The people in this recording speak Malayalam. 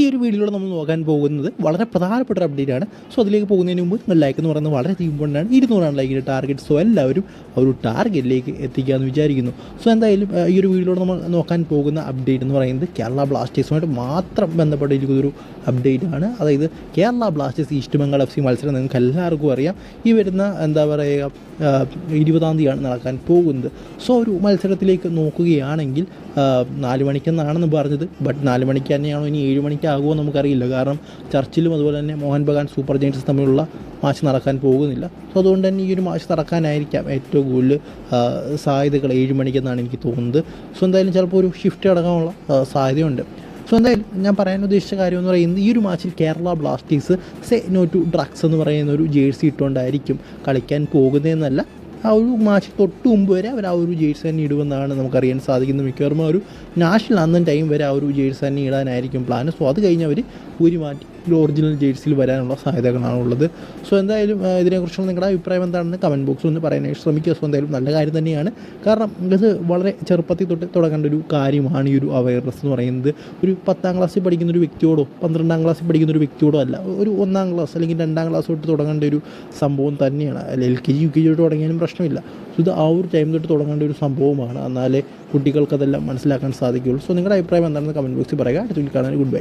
ഈ ഒരു വീഡിയോയിലൂടെ നമ്മൾ നോക്കാൻ പോകുന്നത് വളരെ പ്രധാനപ്പെട്ട ഒരു അപ്ഡേറ്റ് ആണ്. സോ അതിലേക്ക് പോകുന്നതിന് മുമ്പ് നിങ്ങൾ ലൈക്ക് എന്ന് പറയുന്നത് വളരെ ഇമ്പോർട്ടന്റ് ആണ്. ഇരുന്നൂറാണ് ലൈക്കിന്റെ ടാർഗറ്റ് സോ എല്ലാവരും ആ ഒരു ടാർഗറ്റിലേക്ക് എത്തിക്കാമെന്ന് വിചാരിക്കുന്നു. സോ എന്തായാലും ഈ ഒരു വീഡിയോയിലൂടെ നമ്മൾ നോക്കാൻ പോകുന്ന അപ്ഡേറ്റ് എന്ന് പറയുന്നത് കേരള ബ്ലാസ്റ്റേഴ്സുമായിട്ട് മാത്രം ബന്ധപ്പെട്ടിരിക്കുന്ന ഒരു അപ്ഡേറ്റ് ആണ്. അതായത് Kerala Blasters East Bengal F C മത്സരം നിങ്ങൾക്ക് എല്ലാവർക്കും അറിയാം. ഈ വരുന്ന എന്താ പറയുക ഇരുപതാം തീയതിയാണ് നടക്കാൻ പോകുന്നത്. സോ ഒരു മത്സരത്തിലേക്ക് നോക്കുകയാണെങ്കിൽ നാല് മണിക്കെന്നാണെന്ന് പറഞ്ഞത്. ബട്ട് നാല് മണിക്ക് തന്നെയാണോ ഇനി ഏഴ് മണിക്കാകുമോ നമുക്കറിയില്ല. കാരണം ചർച്ചിലും അതുപോലെ തന്നെ മോഹൻ ബഗാൻ സൂപ്പർ ജയൻസ് തമ്മിലുള്ള മാച്ച് നടക്കാൻ പോകുന്നില്ല. സോ അതുകൊണ്ട് തന്നെ ഈ ഒരു മാച്ച് നടക്കാനായിരിക്കാം ഏറ്റവും കൂടുതൽ സാധ്യതകൾ ഏഴ് മണിക്കെന്നാണ് എനിക്ക് തോന്നുന്നത്. സോ എന്തായാലും ചിലപ്പോൾ ഒരു ഷിഫ്റ്റ് അടക്കാനുള്ള സാധ്യതയുണ്ട്. സോ എന്തായാലും ഞാൻ പറയാൻ ഉദ്ദേശിച്ച കാര്യം എന്ന് പറയുന്നത് ഈ ഒരു മാച്ചിൽ Kerala Blasters say no to drugs എന്ന് പറയുന്ന ഒരു ജേഴ്സി ഇട്ടുകൊണ്ടായിരിക്കും കളിക്കാൻ പോകുന്നതെന്നല്ല. ആ ഒരു മാച്ച് തൊട്ട് മുമ്പ് വരെ അവർ ആ ഒരു ജേഴ്സി തന്നെ ഇടുമെന്നാണ് നമുക്കറിയാൻ സാധിക്കുന്നത്. മിക്കവാറും ഒരു നാഷണൽ അന്നും ടൈം വരെ ആ ഒരു ജേഴ്സി തന്നെ ഇടാനായിരിക്കും പ്ലാൻ സോ അത് കഴിഞ്ഞ് അവർ ഊരി മാറ്റി ഒരു ഒറിജിനൽ ജേഴ്സിയിൽ വരാനുള്ള സാധ്യതകളാണ് ഉള്ളത്. സോ എന്തായാലും ഇതിനെക്കുറിച്ചുള്ള നിങ്ങളുടെ അഭിപ്രായം എന്താണെന്ന് കമന്റ് ബോക്സിൽ ഒന്ന് പറയാനായിട്ട് ശ്രമിക്കുക. സോ എന്തായാലും നല്ല കാര്യം തന്നെയാണ്. കാരണം ഇത് വളരെ ചെറുപ്പത്തിൽ തൊട്ട് തുടങ്ങേണ്ട ഒരു കാര്യമാണ് ഈ ഒരു അവയർനെസ് എന്ന് പറയുന്നത്. ഒരു പത്താം ക്ലാസ്സിൽ പഠിക്കുന്ന ഒരു വ്യക്തിയോടോ പന്ത്രണ്ടാം ക്ലാസ്സിൽ പഠിക്കുന്ന ഒരു വ്യക്തിയോടോ അല്ല. ഒരു ഒന്നാം ക്ലാസ് അല്ലെങ്കിൽ രണ്ടാം ക്ലാസ് തൊട്ട് തുടങ്ങേണ്ട ഒരു സംഭവം തന്നെയാണ്. അല്ല L K G U K G തൊട്ട് തുടങ്ങിയാലും പ്രശ്നമില്ല. സോ ഇത് ആ ഒരു ടൈം തൊട്ട് തുടങ്ങേണ്ട ഒരു സംഭവമാണ്. എന്നാലേ കുട്ടികൾക്കതെല്ലാം മനസ്സിലാക്കാൻ സാധിക്കുകയുള്ളൂ. സോ നിങ്ങളുടെ അഭിപ്രായം എന്താണെന്ന് കമന്റ് ബോക്സിൽ പറയുക. അടുത്ത കാണാൻ ഗുഡ് ബൈ